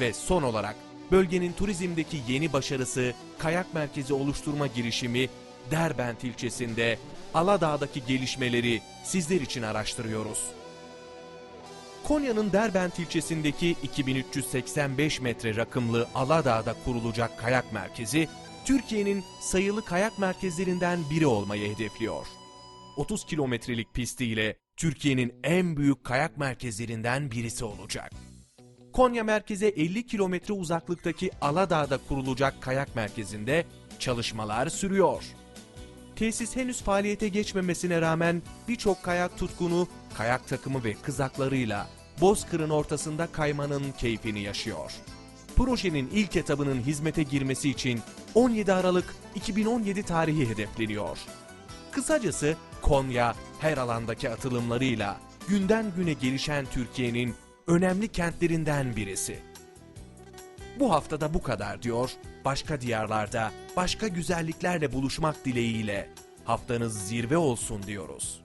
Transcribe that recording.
Ve son olarak bölgenin turizmdeki yeni başarısı kayak merkezi oluşturma girişimi Derbent ilçesinde Aladağ'daki gelişmeleri sizler için araştırıyoruz. Konya'nın Derbent ilçesindeki 2385 metre rakımlı Aladağ'da kurulacak kayak merkezi, Türkiye'nin sayılı kayak merkezlerinden biri olmayı hedefliyor. 30 kilometrelik pistiyle Türkiye'nin en büyük kayak merkezlerinden birisi olacak. Konya merkeze 50 kilometre uzaklıktaki Aladağ'da kurulacak kayak merkezinde çalışmalar sürüyor. Tesis henüz faaliyete geçmemesine rağmen birçok kayak tutkunu, kayak takımı ve kızaklarıyla Bozkır'ın ortasında kaymanın keyfini yaşıyor. Projenin ilk etabının hizmete girmesi için 17 Aralık 2017 tarihi hedefleniyor. Kısacası Konya her alandaki atılımlarıyla günden güne gelişen Türkiye'nin önemli kentlerinden birisi. Bu haftada bu kadar diyor. Başka diyarlarda, başka güzelliklerle buluşmak dileğiyle haftanız zirve olsun diyoruz.